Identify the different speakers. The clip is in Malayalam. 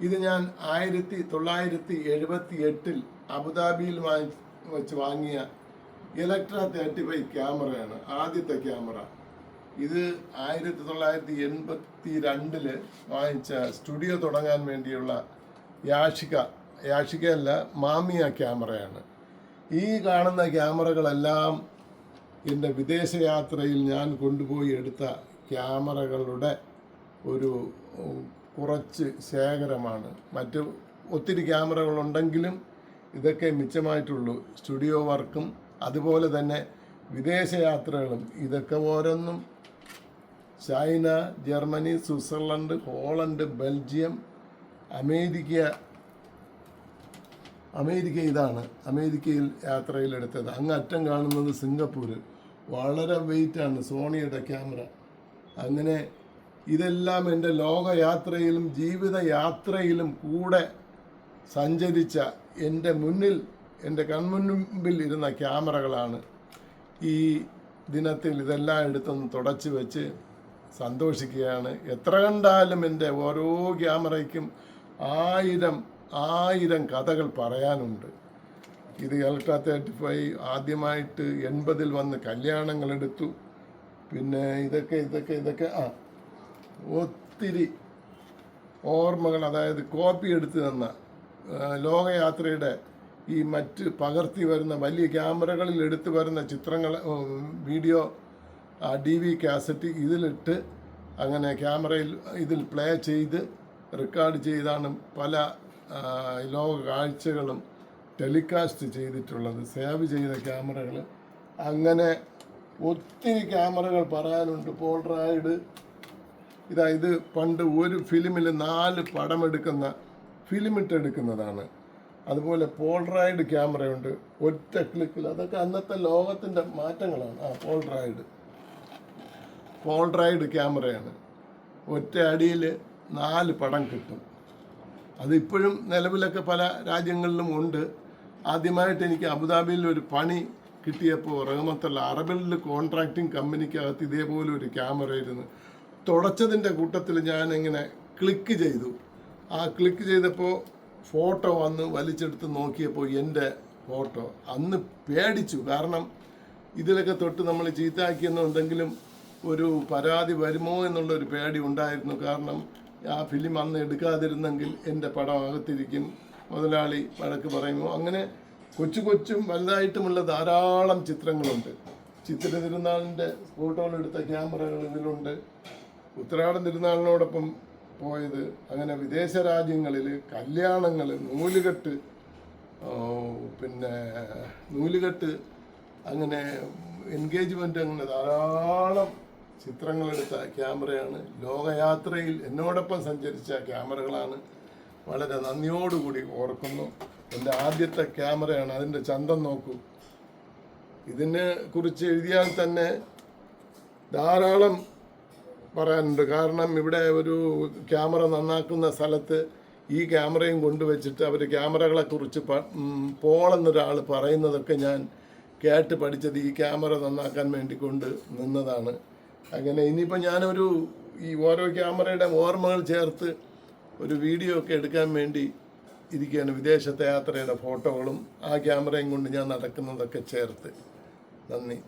Speaker 1: ഇത് ഞാൻ ആയിരത്തി തൊള്ളായിരത്തി എഴുപത്തി എട്ടിൽ അബുദാബിയിൽ വാങ്ങി വെച്ച് വാങ്ങിയ ഇലക്ട്ര തേർട്ടി ഫൈവ് ക്യാമറയാണ് ആദ്യത്തെ ക്യാമറ. ഇത് ആയിരത്തി തൊള്ളായിരത്തി എൺപത്തി രണ്ടിൽ വാങ്ങിച്ച സ്റ്റുഡിയോ തുടങ്ങാൻ വേണ്ടിയുള്ള യാഷിക യാഷികയല്ല മാമിയ ക്യാമറയാണ്. ഈ കാണുന്ന ക്യാമറകളെല്ലാം എന്റെ വിദേശയാത്രയിൽ ഞാൻ കൊണ്ടുപോയി എടുത്ത ക്യാമറകളുടെ ഒരു കുറച്ച് ശേഖരമാണ്. മറ്റ് ഒത്തിരി ക്യാമറകളുണ്ടെങ്കിലും ഇതൊക്കെ മിച്ചമായിട്ടുള്ളൂ. സ്റ്റുഡിയോ വർക്കും അതുപോലെ തന്നെ വിദേശ യാത്രകളും. ഇതൊക്കെ ഓരോന്നും China Germany Switzerland Holland Belgium America America ഇതാണ്. അമേരിക്കയിൽ യാത്രയിലെടുത്തത് അങ്ങ് അറ്റം കാണുന്നത് സിംഗപ്പൂർ വളരെ വെയിറ്റാണ് സോണിയുടെ ക്യാമറ. അങ്ങനെ ഇതെല്ലാം എന്റെ ലോകയാത്രയിലും ജീവിത യാത്രയിലും കൂടെ സഞ്ചരിച്ച എന്റെ മുന്നിൽ എന്റെ കൺമുൻപിൽ ഇരുന്ന ക്യാമറകളാണ്. ഈ ദിനത്തിൽ ഇതെല്ലാം എടുത്തൊന്ന് തുടച്ച് വെച്ച് സന്തോഷിക്കുകയാണ്. എത്ര കണ്ടാലും എന്റെ ഓരോ ക്യാമറയ്ക്കും ആയിരം ആയിരം കഥകൾ പറയാനുണ്ട്. ഇത് എൽട്ര തേർട്ടി ഫൈവ് ആദ്യമായിട്ട് എൺപതിൽ വന്ന് കല്യാണങ്ങൾ എടുത്തു പിന്നെ ഇതൊക്കെ ഇതൊക്കെ ഇതൊക്കെ ആ ഒത്തിരി ഓർമ്മകൾ അതായത് കോപ്പി എടുത്തു തന്ന ലോകയാത്രയുടെ ഈ മറ്റ് പകർത്തി വരുന്ന വലിയ ക്യാമറകളിൽ എടുത്തു വരുന്ന ചിത്രങ്ങൾ വീഡിയോ ഡി വി കാസറ്റ് ഇതിലിട്ട് അങ്ങനെ ക്യാമറയിൽ ഇതിൽ പ്ലേ ചെയ്ത് റെക്കോർഡ് ചെയ്താണ് പല ലോക കാഴ്ചകളും ടെലികാസ്റ്റ് ചെയ്തിട്ടുള്ളത് സേവ് ചെയ്ത ക്യാമറകൾ. അങ്ങനെ ഒത്തിരി ക്യാമറകൾ പറയാനുണ്ട്. പോൾട്രായിഡ് ഇതാ ഇത് പണ്ട് ഒരു ഫിലിമിൽ നാല് പടം എടുക്കുന്ന ഫിലിം ഇട്ടെടുക്കുന്നതാണ് അതുപോലെ പോൾറോയിഡ് ക്യാമറയുണ്ട്. ഒറ്റ ക്ലിക്കിൽ. അതൊക്കെ അന്നത്തെ ലോകത്തിന്റെ മാറ്റങ്ങളാണ്. ആ പോൾറോയിഡ്. പോൾറോയിഡ് ക്യാമറയാണ്. ഒറ്റ അടിയിൽ നാല് പടം കിട്ടും. അതിപ്പോഴും നിലവിലൊക്കെ പല രാജ്യങ്ങളിലും ഉണ്ട്. ആദ്യമായിട്ട് എനിക്ക് അബുദാബിയിൽ ഒരു പണി കിട്ടിയപ്പോൾ റഹ്മത്തുള്ള അറബിൽ കോൺട്രാക്ടിങ് കമ്പനിക്കകത്ത് ഇതേപോലെ ഒരു ക്യാമറ ഇരുന്ന് തുടച്ചതിന്റെ കൂട്ടത്തിൽ ഞാനിങ്ങനെ ക്ലിക്ക് ചെയ്തു. ആ ക്ലിക്ക് ചെയ്തപ്പോൾ ഫോട്ടോ വന്ന് വലിച്ചെടുത്ത് നോക്കിയപ്പോൾ എന്റെ ഫോട്ടോ അന്ന് പേടിച്ചു. കാരണം ഇതിലൊക്കെ തൊട്ട് നമ്മൾ ചീത്തയാക്കിയെന്നോ എന്തെങ്കിലും ഒരു പരാതി വരുമോ എന്നുള്ളൊരു പേടി ഉണ്ടായിരുന്നു. കാരണം ആ ഫിലിം അന്ന് എടുക്കാതിരുന്നെങ്കിൽ എന്റെ പടം അകത്തിരിക്കും. മുതലാളി വഴക്ക് പറയുമോ? അങ്ങനെ കൊച്ചു കൊച്ചും വലുതായിട്ടുമുള്ള ധാരാളം ചിത്രങ്ങളുണ്ട്. ചിത്ര തിരുനാളിന്റെ ഫോട്ടോകളെടുത്ത ക്യാമറകൾ ഇതിലുണ്ട്. ഉത്തരാടൻ തിരുനാളിനോടൊപ്പം പോയത് അങ്ങനെ വിദേശ രാജ്യങ്ങളിൽ കല്യാണങ്ങൾ നൂലുകെട്ട് പിന്നെ നൂലുകെട്ട് അങ്ങനെ എൻഗേജ്മെന്റ് അങ്ങനെ ധാരാളം ചിത്രങ്ങളെടുത്ത ക്യാമറയാണ്. ലോകയാത്രയിൽ എന്നോടൊപ്പം സഞ്ചരിച്ച ക്യാമറകളാണ്. വളരെ നന്ദിയോടുകൂടി ഓർക്കുന്നു. എന്റെ ആദ്യത്തെ ക്യാമറയാണ്. അതിന്റെ ചന്തം നോക്കൂ. ഇതിനെ കുറിച്ച് എഴുതിയാൽ തന്നെ ധാരാളം പറയാനുണ്ട്. കാരണം ഇവിടെ ഒരു ക്യാമറ നന്നാക്കുന്ന സ്ഥലത്ത് ഈ ക്യാമറയും കൊണ്ടുവച്ചിട്ട് അവർ ക്യാമറകളെ കുറിച്ച് പ- ഉം, പോൾ എന്നൊരാൾ പറയുന്നതൊക്കെ ഞാൻ കേട്ട് പഠിച്ചത് ഈ ക്യാമറ നന്നാക്കാൻ വേണ്ടി കൊണ്ട് നിന്നതാണ്. അങ്ങനെ ഇനിയിപ്പോൾ ഞാനൊരു ഈ ഓരോ ക്യാമറയുടെ ഓർമ്മകൾ ചേർത്ത് ഒരു വീഡിയോ ഒക്കെ എടുക്കാൻ വേണ്ടി ഇരിക്കുകയാണ് വിദേശത്തെ യാത്രയുടെ ഫോട്ടോകളും ആ ക്യാമറയും കൊണ്ട് ഞാൻ നടക്കുന്നതൊക്കെ ചേർത്ത്. നന്ദി.